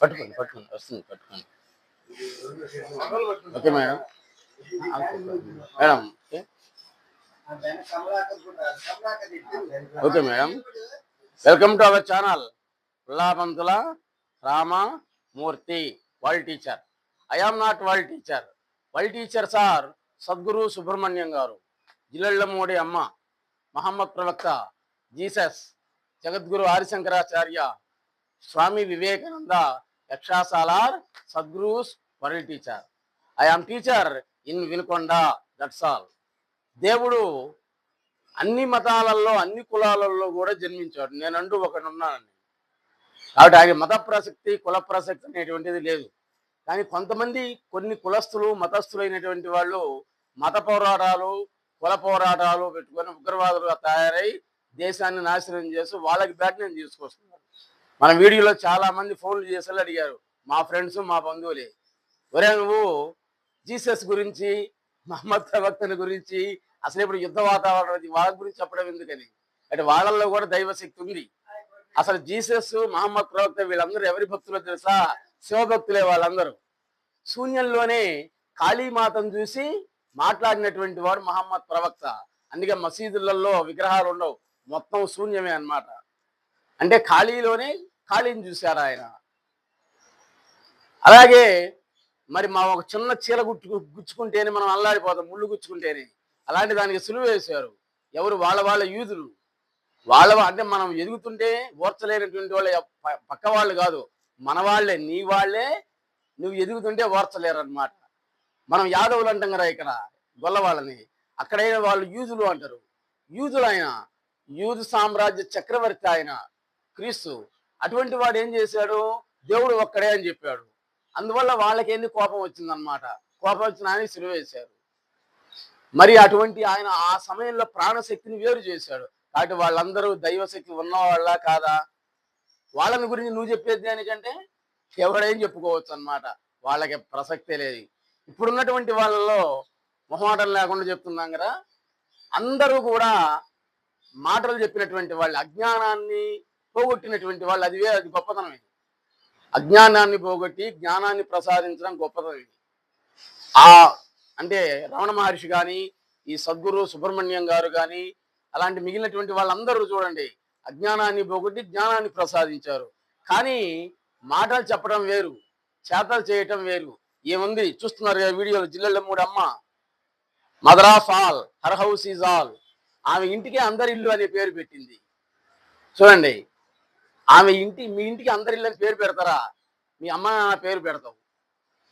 పట్టుకోండి పట్టుకోండి వస్తుంది పట్టుకోండి. Okay madam. Madam okay okay madam. Welcome to our channel. Ullapantula Ramamurthy world teacher. I am not world teacher. World teacher sir Sadguru Subrahmanyam garu. Jillellamudi Amma. Muhammad ప్రవక్త. Jesus. Jagadguru Adi Shankaracharya. Swami Vivekananda యక్షాసాలార్ Sadguru's world teacher. I am teacher in Vinukonda that's all దేవుడు అన్ని మతాలలో అన్ని కులాలలో కూడా జన్మించాడు. నేనంటూ ఒకటి ఉన్నానని కాబట్టి ఆయన మత ప్రసక్తి కుల ప్రసక్తి అనేటువంటిది లేదు. కానీ కొంతమంది కొన్ని కులస్తులు మతస్థులైనటువంటి వాళ్ళు మత పోరాటాలు కుల పోరాటాలు పెట్టుకొని ఉగ్రవాదులుగా తయారై దేశాన్ని నాశనం చేసి వాళ్ళకి బ్యాట్ నేను తీసుకొస్తున్నాను. మన వీడియోలో చాలా మంది ఫోన్లు చేసేలా అడిగారు. మా ఫ్రెండ్స్ మా బంధువులే. ఒరే నువ్వు జీసస్ గురించి మహమ్మద్ ప్రవక్తని గురించి అసలు ఇప్పుడు యుద్ధ వాతావరణం వాళ్ళ గురించి చెప్పడం ఎందుకని? అంటే వాళ్ళల్లో కూడా దైవశక్తి ఉంది. అసలు జీసస్ మహమ్మద్ ప్రవక్త వీళ్ళందరూ ఎవరి భక్తులో తెలుసా? శివభక్తులే వాళ్ళందరూ. శూన్యంలోనే కాళీమాతను చూసి మాట్లాడినటువంటి వాడు మహమ్మద్ ప్రవక్త. అందుకే మసీదులలో విగ్రహాలు ఉండవు. మొత్తం శూన్యమే అన్నమాట. అంటే ఖాళీలోనే ఖాళీని చూశారు ఆయన. అలాగే మరి మా ఒక చిన్న చీల గుట్టు గుచ్చుకుంటేనే మనం అల్లాడిపోతాం ముళ్ళు గుచ్చుకుంటేనే. అలాంటి దానికి సులువు వేశారు. ఎవరు? వాళ్ళ వాళ్ళ యూదులు. వాళ్ళ అంటే మనం ఎదుగుతుంటే ఓర్చలేనటువంటి వాళ్ళ పక్క వాళ్ళు కాదు. మన వాళ్ళే నీ వాళ్ళే నువ్వు ఎదుగుతుంటే ఓర్చలేరు అనమాట మనం యాదవులు అంటాం కదా ఇక్కడ గొల్ల వాళ్ళని. వాళ్ళు యూదులు అంటారు. యూదులు ఆయన యూదు సామ్రాజ్య చక్రవర్తి ఆయన క్రీస్తు అటువంటి వాడు ఏం చేశాడు? దేవుడు ఒక్కడే అని చెప్పాడు. అందువల్ల వాళ్ళకేంది కోపం వచ్చిందనమాట కోపం వచ్చిన ఆయన సిలువ మరి అటువంటి ఆయన ఆ సమయంలో ప్రాణశక్తిని వేరు చేశాడు. కాబట్టి వాళ్ళందరూ దైవశక్తి ఉన్నవాళ్ళ కాదా? వాళ్ళని గురించి నువ్వు చెప్పేది దానికంటే ఎవడేం చెప్పుకోవచ్చు అనమాట వాళ్ళకి ప్రసక్తే లేదు. ఇప్పుడున్నటువంటి వాళ్ళలో మొహమాటం లేకుండా చెప్తున్నాం కదా? అందరూ కూడా మాటలు చెప్పినటువంటి వాళ్ళు అజ్ఞానాన్ని పోగొట్టినటువంటి వాళ్ళు అది గొప్పతనం అది గొప్పతనమే అజ్ఞానాన్ని పోగొట్టి జ్ఞానాన్ని ప్రసాదించడం గొప్పతనం ఇది. ఆ అంటే రమణ మహర్షి కానీ ఈ సద్గురు సుబ్రహ్మణ్యం గారు కానీ అలాంటి మిగిలినటువంటి వాళ్ళందరూ చూడండి అజ్ఞానాన్ని పోగొట్టి జ్ఞానాన్ని ప్రసాదించారు. కానీ మాటలు చెప్పడం వేరు చేతలు చేయటం వేరు. ఏముంది? చూస్తున్నారు కదా వీడియోలో Jillellamudi Amma mother all her house is all. ఆమె ఇంటికి అందరి ఇల్లు అనే పేరు పెట్టింది. చూడండి ఆమె ఇంటి మీ ఇంటికి అందరి ఇళ్ళని అని పేరు పెడతారా? మీ అమ్మ పేరు పెడతావు.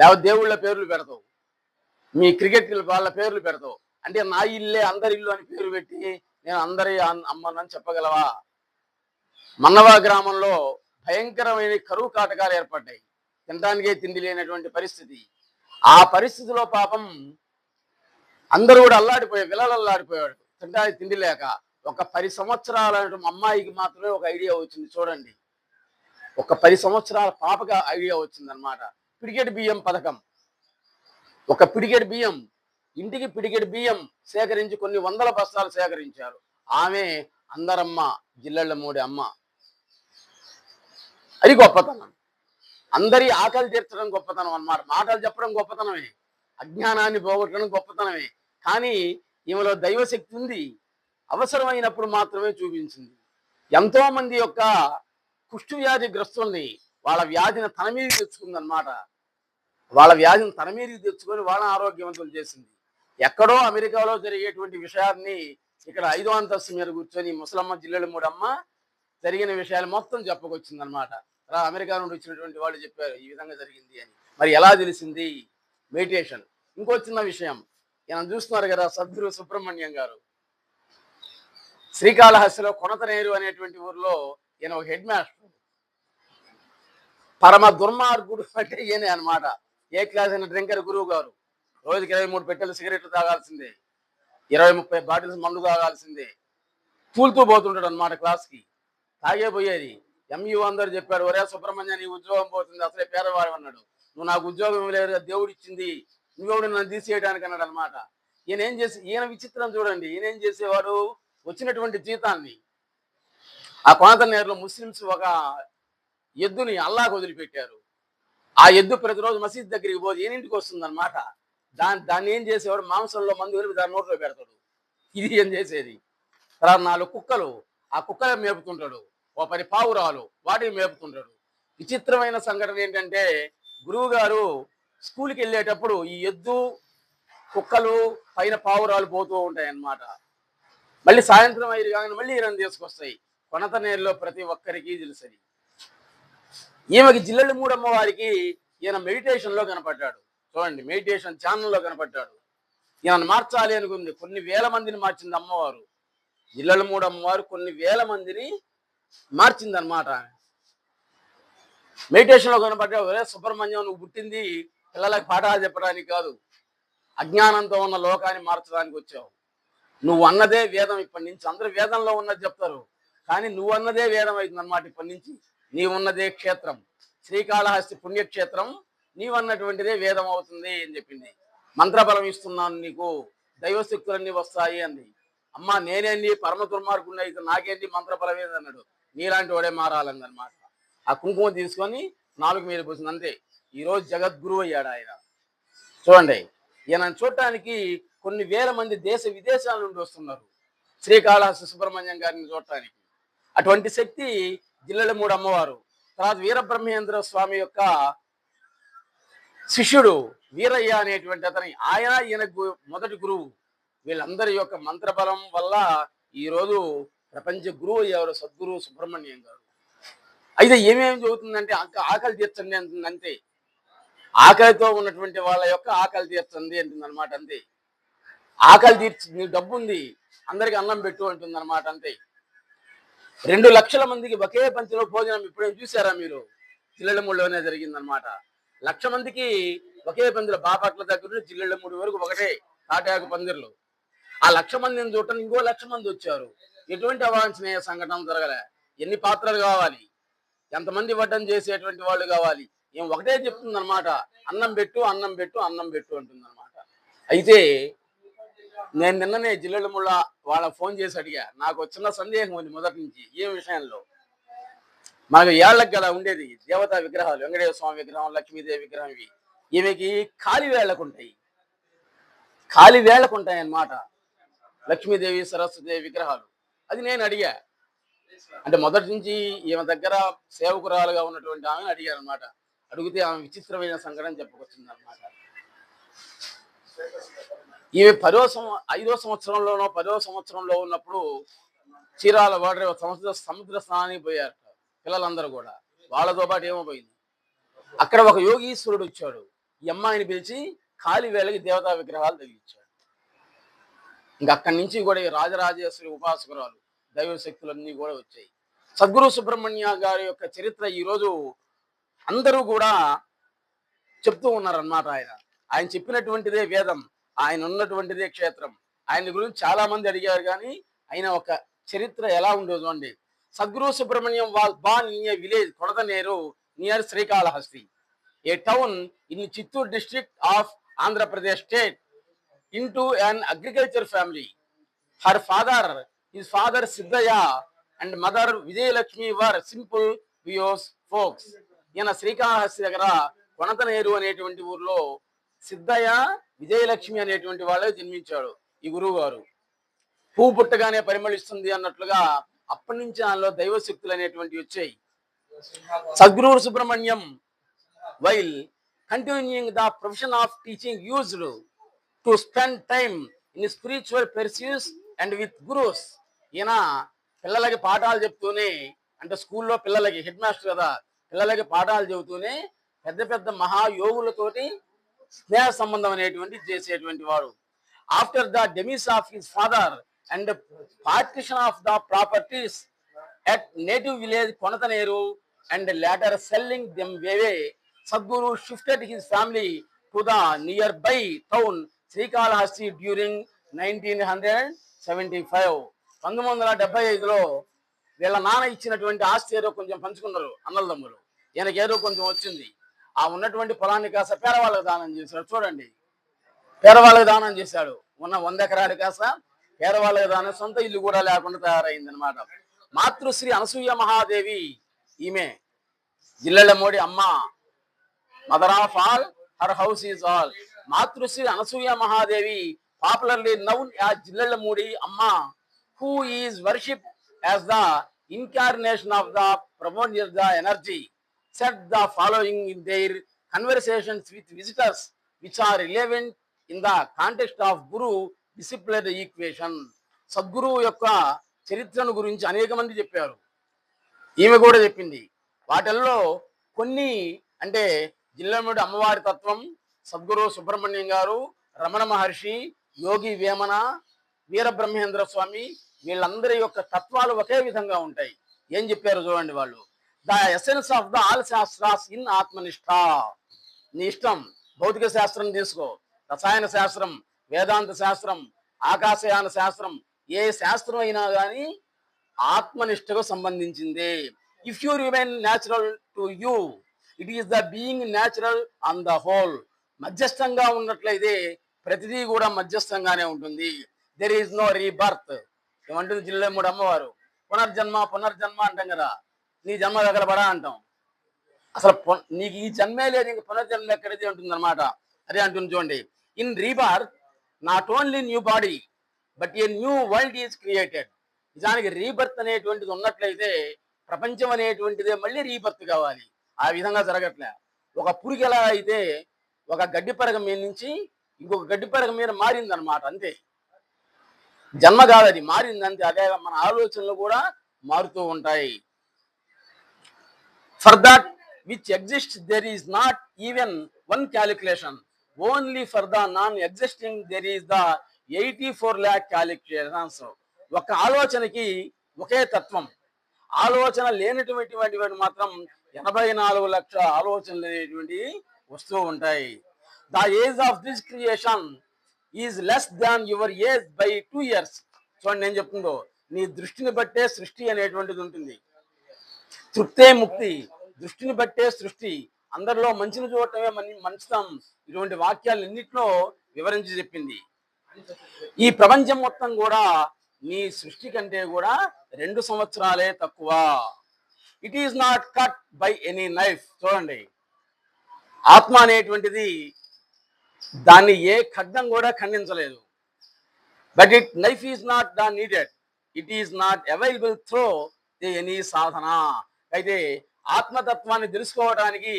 లేకపోతే దేవుళ్ళ పేర్లు పెడతావు. మీ క్రికెట్ వాళ్ళ పేర్లు పెడతావు. అంటే నా ఇల్లే అందరి ఇల్లు అని పేరు పెట్టి నేను అందరి అన్- అమ్మనని చెప్పగలవా? మన్నవా గ్రామంలో భయంకరమైన కరువు కాటకాలు ఏర్పడ్డాయి. తినడానికే తిండి లేనటువంటి పరిస్థితి. ఆ పరిస్థితిలో పాపం అందరూ కూడా అల్లాడిపోయాడు విలలు అల్లాడిపోయాడు తినడానికి తిండి లేక. ఒక పది సంవత్సరాల అమ్మాయికి మాత్రమే ఒక ఐడియా వచ్చింది చూడండి. ఒక పది సంవత్సరాల పాపగా ఐడియా వచ్చింది అనమాట పిడికెట్ బియ్యం పథకం. ఒక పిడికెట్ బియ్యం ఇంటికి పిడికెట్ బియ్యం సేకరించి కొన్ని వందల బస్తాలు సేకరించారు. ఆమె అందరమ్మ జిల్లెళ్ళ మూడి అమ్మ. అది గొప్పతనం. అందరి ఆకలి తీర్చడం గొప్పతనం అన్నమాట. మాటలు చెప్పడం గొప్పతనమే. అజ్ఞానాన్ని పోగొట్టడం గొప్పతనమే. కానీ ఈమెలో దైవశక్తి ఉంది. అవసరమైనప్పుడు మాత్రమే చూపించింది. ఎంతో మంది యొక్క కుష్టు వ్యాధి గ్రస్తుల్ని వాళ్ళ వ్యాధిని తన మీదకి తెచ్చుకుందనమాట వాళ్ళ వ్యాధిని తన మీదకి తెచ్చుకొని వాళ్ళ ఆరోగ్యవంతులు చేసింది. ఎక్కడో అమెరికాలో జరిగేటువంటి విషయాన్ని ఇక్కడ ఐదో అంతస్తు మీద కూర్చొని ముసలమ్మ జిల్లెల మూడమ్మ జరిగిన విషయాలు మొత్తం చెప్పకొచ్చింది అనమాట రా అమెరికా నుండి వచ్చినటువంటి వాళ్ళు చెప్పారు ఈ విధంగా జరిగింది అని. మరి ఎలా తెలిసింది? మెడిటేషన్ ఇంకో చిన్న విషయం. ఈయన చూస్తున్నారు కదా సద్గురు సుబ్రహ్మణ్యం గారు. శ్రీకాళహస్తిలో కొనతనేరు అనేటువంటి ఊర్లో ఈయన ఒక హెడ్ మాస్టర్. పరమ దుర్మార్గుడు అంటే ఈయనే అనమాట ఏ క్లాస్ అయిన డ్రింకర్ గురువు గారు. రోజుకి ఇరవై మూడు పెట్టెలు సిగరెట్లు తాగాల్సిందే. ఇరవై ముప్పై బాటిల్స్ మందు తాగాల్సిందే. తూలుతూ పోతుంటాడు అనమాట క్లాస్కి. తాగే పోయేది. ఎంయూ అందరు చెప్పాడు ఒరే సుబ్రహ్మణ్య నీ ఉద్యోగం పోతుంది అసలే పేదవాడు అన్నాడు. నువ్వు నాకు ఉద్యోగం లేదు దేవుడు ఇచ్చింది. నువ్వెవడు నన్ను తీసేయడానికి అన్నాడు అనమాట ఈయన ఏం చేసి ఈయన విచిత్రం చూడండి. ఈయన ఏం చేసేవాడు? వచ్చినటువంటి జీతాన్ని ఆ కోనతనేరులో ముస్లిమ్స్ ఒక ఎద్దుని అల్లాకు వదిలిపెట్టారు. ఆ ఎద్దు ప్రతిరోజు మసీద్ దగ్గరికి పోతే ఏనింటికి వస్తుంది అనమాట దాని దాన్ని ఏం చేసేవాడు? మాంసంలో మందు కలిపి దాని నోట్లో పెడతాడు. ఇది ఏం చేసేది? తర్వాత నాలుగు కుక్కలు ఆ కుక్కలు మేపుతుంటాడు. ఓ పది పావురాలు వాటిని మేపుతుంటాడు. విచిత్రమైన సంఘటన ఏంటంటే గురువు గారు స్కూల్కి వెళ్ళేటప్పుడు ఈ ఎద్దు కుక్కలు పైన పావురాలు పోతూ ఉంటాయి అన్నమాట మళ్ళీ సాయంత్రం ఐదు కానీ మళ్ళీ ఈయన తీసుకొస్తాయి. కొనత నేరులో ప్రతి ఒక్కరికి తెలుసది. ఈమెకి జిల్లెళ్ళ మూడమ్మ వారికి ఈయన మెడిటేషన్లో కనపడ్డాడు. చూడండి మెడిటేషన్ ఛానల్లో కనపడ్డాడు. ఈయన మార్చాలి అనుకుంది. కొన్ని వేల మందిని మార్చింది అమ్మవారు. జిల్లెల మూడమ్మవారు కొన్ని వేల మందిని మార్చింది అనమాట మెడిటేషన్లో కనపడ్డా ఒరే సుబ్రహ్మణ్యం నువ్వు పుట్టింది పిల్లలకు పాఠాలు చెప్పడానికి కాదు. అజ్ఞానంతో ఉన్న లోకాన్ని మార్చడానికి వచ్చావు. నువ్వు అన్నదే వేదం ఇప్పటి నుంచి. అందరూ వేదంలో ఉన్నది చెప్తారు. కానీ నువ్వు అన్నదే వేదం అవుతుంది అనమాట ఇప్పటి నుంచి. నీవున్నదే క్షేత్రం. శ్రీకాళహస్తి పుణ్యక్షేత్రం నీవన్నటువంటిదే వేదం అవుతుంది అని చెప్పింది. మంత్రబలం ఇస్తున్నాను నీకు. దైవశక్తులన్నీ వస్తాయి అంది. అమ్మా నేనేంది? పరమ దుర్మార్గుండి అయితే నాకేంటి మంత్రబలం ఏది అన్నాడు. నీలాంటి వాడే మారాలంది అనమాట ఆ కుంకుమ తీసుకొని నాలుగు మీద పోసింది అంతే. ఈరోజు జగద్గురువు అయ్యాడు ఆయన. చూడండి ఈయన చూడటానికి కొన్ని వేల మంది దేశ విదేశాల నుండి వస్తున్నారు. శ్రీకాళహస్తి సుబ్రహ్మణ్యం గారిని చూడటానికి. అటువంటి శక్తి జిల్లెల మూడు అమ్మవారు. తర్వాత వీరబ్రహ్మేంద్ర స్వామి యొక్క శిష్యుడు వీరయ్య అనేటువంటి అతని ఆయన ఈయన మొదటి గురువు. వీళ్ళందరి యొక్క మంత్రబలం వల్ల ఈ రోజు ప్రపంచ గురువు అయ్యారు సద్గురువు సుబ్రహ్మణ్యం గారు. అయితే ఏమేమి చదువుతుందంటే ఆకలి తీర్చండి అంటుంది అంతే ఆకలితో ఉన్నటువంటి వాళ్ళ యొక్క ఆకలి తీర్చండి అంటుంది అనమాట అంతే. ఆకలి తీర్చి నీ డబ్బు ఉంది అందరికి అన్నం పెట్టు అంటుంది అనమాట అంతే. రెండు లక్షల మందికి ఒకే పంచిలో భోజనం ఇప్పుడేం చూసారా మీరు? జిల్లెళ్ళమూడిలోనే జరిగిందనమాట లక్ష మందికి ఒకే పందిలో బాపట్ల దగ్గర నుంచి జిల్లెళ్ళమూడి వరకు ఒకటే తాటాకు పందిర్లు. ఆ లక్ష మందిని చూడటం? ఇంకో లక్ష మంది వచ్చారు. ఎటువంటి అవాంఛనీయ సంఘటన జరగలే? ఎన్ని పాత్రలు కావాలి? ఎంతమంది వడ్డం చేసేటువంటి వాళ్ళు కావాలి? ఏం ఒకటే చెప్తుందనమాట అన్నం పెట్టు అన్నం పెట్టు అన్నం పెట్టు అంటుంది అయితే నేను నిన్ననే జిల్లెల ముళ్ళ వాళ్ళ ఫోన్ చేసి అడిగా. నాకు చిన్న సందేహం ఉంది మొదటి నుంచి. ఏ విషయంలో? మనకు ఏళ్ళకి గల ఉండేది. దేవతా విగ్రహాలు వెంకటేశ్వర స్వామి విగ్రహం లక్ష్మీదేవి విగ్రహం ఇవి. ఈమెకి ఖాళీ వేళ్ళకు ఉంటాయి. ఖాళీ వేళ్ళకు ఉంటాయి అన్నమాట లక్ష్మీదేవి సరస్వతిదేవి విగ్రహాలు. అది నేను అడిగా. అంటే మొదటి నుంచి ఈమె దగ్గర సేవకురాలుగా ఉన్నటువంటి ఆమెను అడిగాను అనమాట అడిగితే ఆమె విచిత్రమైన సంఘటన చెప్పుకొచ్చింది అనమాట ఈమె పదో సంవ ఐదో సంవత్సరంలోనో పదో సంవత్సరంలో ఉన్నప్పుడు చీరాల వాటర్ సముద్ర సముద్ర స్నానానికి పోయారు పిల్లలందరూ కూడా. వాళ్ళతో పాటు ఏమో పోయింది అక్కడ ఒక యోగీశ్వరుడు వచ్చాడు. ఈ అమ్మాయిని పిలిచి ఖాళీ వేళకి దేవతా విగ్రహాలు తగిలించాడు. ఇంకా అక్కడి నుంచి కూడా ఈ రాజరాజేశ్వరి ఉపాసకురాలు దైవ శక్తులన్నీ కూడా వచ్చాయి. సద్గురు సుబ్రహ్మణ్య గారి యొక్క చరిత్ర ఈరోజు అందరూ కూడా చెప్తూ ఉన్నారన్నమాట ఆయన. ఆయన చెప్పినటువంటిదే వేదం. ఆయన ఉన్నటువంటిదే క్షేత్రం. ఆయన గురించి చాలా మంది అడిగారు కానీ ఆయన ఒక చరిత్ర ఎలా ఉండేది అండి Sadguru Subrahmanyam was born in a village Kodadaneru near Srikalahasti. A town in Chittoor district of Andhra Pradesh state. Into an agriculture family her father his father Siddaiah and mother Vijayalakshmi were simple pious folks ఈయన శ్రీకాళహస్తి దగ్గర కొనతనేరు అనేటువంటి ఊర్లో సిద్ధయ్య విజయలక్ష్మి అనేటువంటి వాళ్ళే జన్మించాడు ఈ గురువు గారు పువ్వు పుట్టగానే పరిమళిస్తుంది అన్నట్లుగా అప్పటి నుంచి దానిలో దైవశక్తులు అనేటువంటివి వచ్చాయి. Sadguru Subrahmanyam while continuing the profession of teaching used to spend time in spiritual pursuits and with gurus ఈయన పిల్లలకి పాఠాలు చెప్తూనే అంటే స్కూల్లో పిల్లలకి హెడ్ మాస్టర్ కదా పిల్లలకి పాఠాలు చెబుతూనే పెద్ద పెద్ద మహాయోగులతోటి స్నేహ సంబంధం అనేటువంటి చేసేటువంటి వాడు. After the demise of his father and partition of the properties at native village Konataneru and later selling them వేవే Sadguru shifted his family to the nearby town Srikalahasti during nineteen hundred seventy five పంతొమ్మిది వందల డెబ్బై ఐదులో వీళ్ళ నాన్న ఇచ్చినటువంటి ఆస్తి ఏదో కొంచెం పంచుకున్నారు అన్నల తమ్ములు. ఏదో కొంచెం వచ్చింది. ఆ ఉన్నటువంటి పొలాన్ని కాస్త పేదవాళ్ళకి దానం చేశాడు. చూడండి. పేదవాళ్ళకి దానం చేశాడు. ఉన్న వంద ఎకరాలు కాస్త పేదవాళ్ళకి దానం సొంత ఇల్లు కూడా లేకుండా తయారైంది అనమాట మాతృశ్రీ అనసూయ మహాదేవి ఈమె. Jillellamudi Amma. Mother of all her house is all Matrusri Anasuya Mahadevi popularly known as Jillellamudi Amma who is worship as the incarnation of the promote the energy set the following in their conversations with visitors which are relevant in the context of guru discipline equation సద్గురువు యొక్క చరిత్రను గురించి అనేక మంది చెప్పారు. ఈమె కూడా చెప్పింది. వాటిల్లో కొన్ని అంటే జిల్లముడి అమ్మవారి తత్వం సద్గురు సుబ్రహ్మణ్యం గారు రమణ మహర్షి యోగి వేమన వీరబ్రహ్మేంద్ర స్వామి వీళ్ళందరి యొక్క తత్వాలు ఒకే విధంగా ఉంటాయి. ఏం చెప్పారు చూడండి వాళ్ళు? The essence of the all shastras in atmanishta. నీ ఇష్టం. భౌతిక శాస్త్రం తీసుకో. రసాయన శాస్త్రం వేదాంత శాస్త్రం ఆకాశయాన శాస్త్రం ఏ శాస్త్రం అయినా కానీ ఆత్మనిష్టకు సంబంధించింది. If you remain natural to you it is the being natural on the whole. మధ్యస్థంగా ఉన్నట్లయితే ప్రతిదీ కూడా మధ్యస్థంగానే ఉంటుంది. దెర్ ఈజ్ నో రీబర్త్ ఏమంటుంది మూడు అమ్మవారు? పునర్జన్మ పునర్జన్మ అంటాం కదా. నీ జన్మ తగలబడా అంటాం. అసలు నీకు ఈ జన్మే లేదు ఇంక పునర్జన్మ ఎక్కడైతే ఉంటుందన్నమాట అదే అంటుంది చూడండి. In rebirth not only new body but a new world is created నిజానికి రీబర్త్ అనేటువంటిది ఉన్నట్లయితే ప్రపంచం అనేటువంటిదే మళ్ళీ రీబర్త్ కావాలి. ఆ విధంగా జరగట్లే. ఒక పురుగు ఎలా అయితే ఒక గడ్డి పరగ మీద నుంచి ఇంకొక గడ్డి పరగ మీద మారిందనమాట అంతే. జన్మ కాదు అది. మారింది అంతే అదే మన ఆలోచనలు కూడా మారుతూ ఉంటాయి. For that which exist there is not even one calculation only for the non existing there is the eighty four lakh calculations ఒక ఆలోచనకి ఒకే తత్వం. ఆలోచన లేనటువంటి మాత్రం ఎనభై నాలుగు లక్షల ఆలోచనలు అనేటువంటివి వస్తూ ఉంటాయి. The age of this creation is less than your age by two years చూడండి నేను చెప్తుందో. నీ దృష్టిని బట్టే సృష్టి అనేటువంటిది ఉంటుంది. తృప్తే ముక్తి దృష్టిని బట్టే సృష్టి. అందరిలో మంచిని చూడటమే మన మంచితం ఇటువంటి వాక్యాలు ఎన్నిట్లో వివరించి చెప్పింది. ఈ ప్రపంచం మొత్తం కూడా నీ సృష్టి కంటే కూడా రెండు సంవత్సరాలే తక్కువ. It is not cut by any knife చూడండి. ఆత్మ అనేటువంటిది దాన్ని ఏ ఖడ్గం కూడా ఖండించలేదు. But it knife is not the needed it is not available through the any sadhana. అయితే ఆత్మతత్వాన్ని తెలుసుకోవడానికి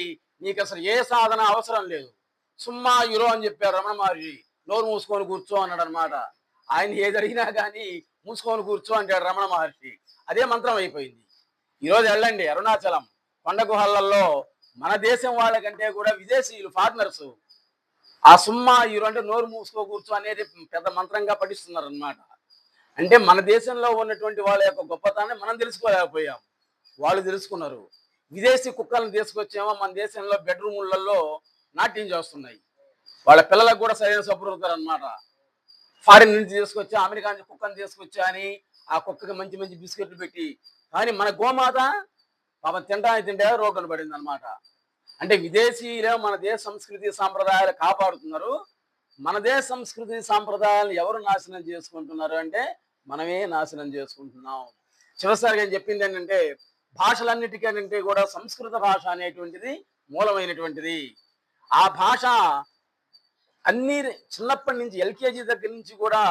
నీకు అసలు ఏ సాధన అవసరం లేదు. సుమ్మా యురో అని చెప్పారు రమణ మహర్షి. నోరు మూసుకొని కూర్చో అన్నాడు అనమాట ఆయన ఏదడిగినా కానీ మూసుకొని కూర్చో అంటాడు రమణ మహర్షి. అదే మంత్రం అయిపోయింది. ఈరోజు వెళ్ళండి అరుణాచలం. కొండ గుహలలో మన దేశం వాళ్ళకంటే కూడా విదేశీయులు ఫారినర్స్. ఆ సుమ్మా ఈరు అంటే నోరు మూసుకో కూర్చో అనేది పెద్ద మంత్రంగా పఠిస్తున్నారు అనమాట అంటే మన దేశంలో ఉన్నటువంటి వాళ్ళ యొక్క గొప్పతనాన్ని మనం తెలుసుకోలేకపోయాం. వాళ్ళు తెలుసుకున్నారు. విదేశీ కుక్కలను తీసుకొచ్చేమో మన దేశంలో బెడ్రూములలో నాట్యం చేస్తున్నాయి. వాళ్ళ పిల్లలకు కూడా సరైన సపోర్ట్ అనమాట ఫారిన్ నుంచి తీసుకొచ్చి అమెరికా నుంచి కుక్కను తీసుకొచ్చా అని ఆ కుక్కకి మంచి మంచి బిస్కెట్లు పెట్టి కానీ మన గోమాత పాపం తింటానికి తింటే రోడ్డున పడింది అనమాట అంటే విదేశీయులే మన దేశ సంస్కృతి సాంప్రదాయాలు కాపాడుతున్నారు. మన దేశ సంస్కృతి సాంప్రదాయాలను ఎవరు నాశనం చేసుకుంటున్నారు అంటే మనమే నాశనం చేసుకుంటున్నాం. చివరిసారిగా నేను చెప్పింది ఏంటంటే భాషలన్నిటికంటే కూడా సంస్కృత భాష అనేటువంటిది మూలమైనటువంటిది. ఆ భాష అన్ని చిన్నప్పటి నుంచి ఎల్కేజీ దగ్గర నుంచి కూడా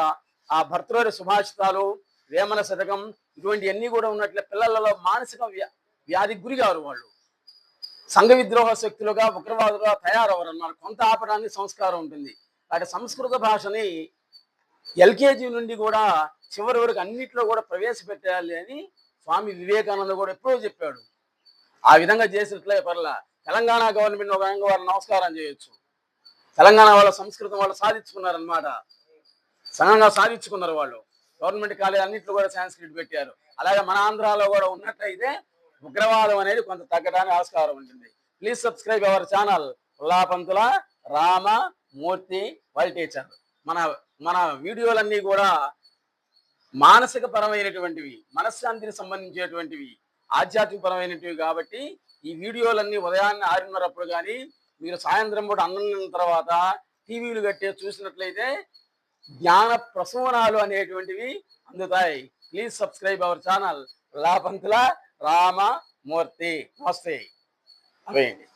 ఆ భర్తృహరి సుభాషితాలు వేమన శతకం ఇటువంటివన్నీ కూడా ఉన్నట్లే పిల్లలలో మానసిక వ్యా వ్యాధికి గురిగారు వాళ్ళు. సంఘ విద్రోహ శక్తులుగా ఉగ్రవాదులుగా తయారవరు అన్నారు కొంత ఆపడానికి సంస్కారం ఉంటుంది. అటు సంస్కృత భాషని ఎల్కేజీ నుండి కూడా చివరి వరకు అన్నిట్లో కూడా ప్రవేశపెట్టాలి అని స్వామి వివేకానంద కూడా ఎప్పుడో చెప్పాడు. ఆ విధంగా చేసినట్లే పర్లా. తెలంగాణ గవర్నమెంట్ ఒక విధంగా వాళ్ళు నమస్కారం చేయొచ్చు. తెలంగాణ వాళ్ళ సంస్కృతం వాళ్ళు సాధించుకున్నారనమాట సంఘంగా సాధించుకున్నారు వాళ్ళు. గవర్నమెంట్ కాలేజ్ అన్నింటిలో కూడా సాంస్క్రిట్ పెట్టారు. అలాగే మన ఆంధ్రాలో కూడా ఉన్నట్లయితే ఉగ్రవాదం అనేది కొంత తగ్గడానికి ఆస్కారం ఉంటుంది. Please subscribe our channel. Ullapantula Ramamurthy వాళ్ళ టీచర్. మన మన వీడియోలన్నీ కూడా మానసిక పరమైనటువంటివి మనశ్శాంతికి సంబంధించేటువంటివి ఆధ్యాత్మిక పరమైనటివి కాబట్టి ఈ వీడియోలన్నీ ఉదయాన్నే ఆరున్నరప్పుడు కానీ మీరు సాయంత్రం పూట అన్నం తర్వాత టీవీలు కట్టే చూసినట్లయితే జ్ఞాన ప్రసూనాలు అనేటువంటివి అందుతాయి. Please subscribe our channel. Ullapantula Ramamurthy నమస్తే. అవేయండి